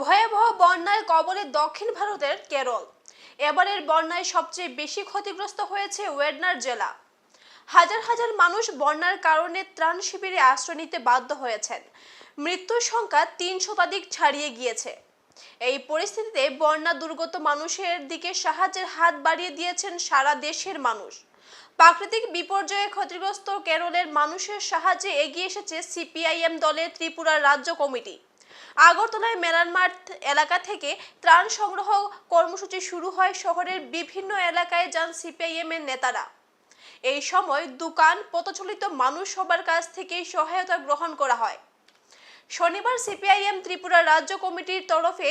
ভয়াবহ বন্যার কবলে দক্ষিণ ভারতের কেরল। এবারের বন্যায় সবচেয়ে বেশি ক্ষতিগ্রস্ত হয়েছে ওয়েডনার জেলা। হাজার হাজার মানুষ বন্যার কারণে ত্রাণ শিবিরে আশ্রয় নিতে বাধ্য হয়েছেন। মৃত্যুর সংখ্যা তিন শতাধিক ছাড়িয়ে গিয়েছে। এই পরিস্থিতিতে বন্যা দুর্গত মানুষের দিকে সাহায্যের হাত বাড়িয়ে দিয়েছেন সারা দেশের মানুষ। প্রাকৃতিক বিপর্যয়ে ক্ষতিগ্রস্ত কেরলের মানুষের সাহায্যে এগিয়ে এসেছে সিপিআইএম দলের ত্রিপুরা রাজ্য কমিটি। আগরতলায় মেলান মাঠ এলাকা থেকে ত্রাণ সংগ্রহ কর্মসূচি শুরু হয় শহরের বিভিন্ন এলাকায়, যান সিপিআইএম এর নেতারা। এই সময় দোকান, পথচলিত মানুষ সবার কাছ থেকেই সহায়তা গ্রহণ করা হয়। শনিবার সিপিআইএম ত্রিপুরা রাজ্য কমিটির তরফে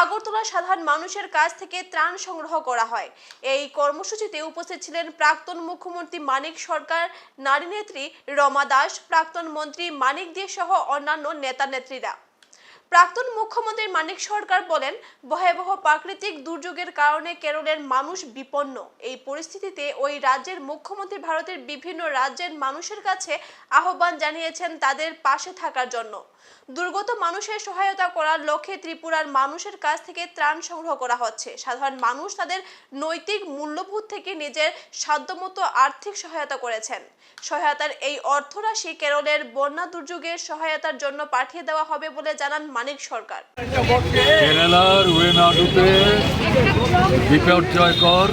আগরতলা সাধারণ মানুষের কাছ থেকে ত্রাণ সংগ্রহ করা হয়। এই কর্মসূচিতে উপস্থিত ছিলেন প্রাক্তন মুখ্যমন্ত্রী মানিক সরকার, নারী নেত্রী রমা দাস, প্রাক্তন মন্ত্রী মানিক দে সহ অন্যান্য নেতা নেত্রীরা প্রাক্তন মুখ্যমন্ত্রী মানিক সরকার বলেন, ভয়াবহ প্রাকৃতিক দুর্যোগের কারণে কেরলের মানুষ বিপন্ন। এই পরিস্থিতিতে ওই রাজ্যের মুখ্যমন্ত্রী ভারতের বিভিন্ন রাজ্যের মানুষের কাছে আহ্বান জানিয়েছেন তাদের পাশে থাকার জন্য। দুর্গত মানুষের সহায়তা করার লক্ষ্যে ত্রিপুরার মানুষের কাছ থেকে ত্রাণ সংগ্রহ করা হচ্ছে। সাধারণ মানুষ তাদের নৈতিক মূল্যবোধ থেকে নিজের সাধ্যমতো আর্থিক সহায়তা করেছেন। সহায়তার এই অর্থরাশি কেরলের বন্যা দুর্যোগের সহায়তার জন্য পাঠিয়ে দেওয়া হবে বলে জানান মানিক সরকার। কেরালার ওয়েনাডুতে বিপর্যয়কর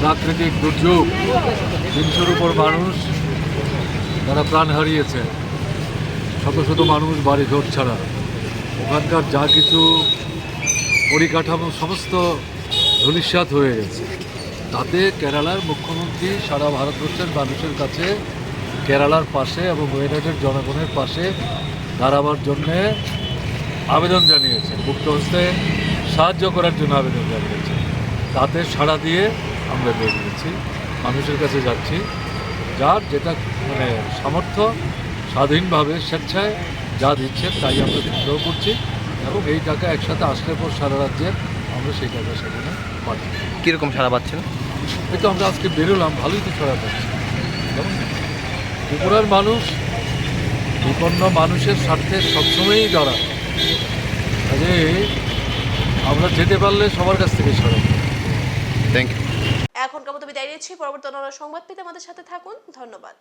প্রাকৃতিক দুর্যোগ তিনশোর উপর মানুষ তারা প্রাণ হারিয়েছে। শত শত মানুষ বাড়ি ঘর ছাড়া। ওখানকার যা কিছু পরিকাঠামো সমস্ত ধূলিসাৎ হয়ে গেছে। তাতে কেরালার মুখ্যমন্ত্রী সারা ভারতবর্ষের মানুষের কাছে, কেরালার পাশে এবং ওয়েনাডের জনগণের পাশে দাঁড়াবার জন্যে আবেদন জানিয়েছে। মুক্ত হস্তে সাহায্য করার জন্য আবেদন জানিয়েছে। তাতে সাড়া দিয়ে আমরা বের বেরিয়েছি মানুষের কাছে যাচ্ছি। যার যেটা মানে সামর্থ্য স্বাধীনভাবে স্বেচ্ছায় যা দিচ্ছেন তাই আমরা সংগ্রহ করছি এবং এই টাকা একসাথে আসলে পর সারা রাজ্যের আমরা সেই টাকা সেখানে পাঠাই কীরকম সারা পাচ্ছেন? এই তো আমরা আজকে বেরোলাম ভালোই তো ছড়া পাচ্ছি। এবং ত্রিপুরার মানুষ বিপন্ন মানুষের স্বার্থে সবসময়ই দাঁড়ায়। কাজে আমরা যেতে পারলে সবার কাছ থেকে সরব থ্যাংক ইউ এখনকার মতো বিদায় নিচ্ছি। পরবর্তী অন্যান্য সংবাদ পেতে আমাদের সাথে থাকুন। ধন্যবাদ।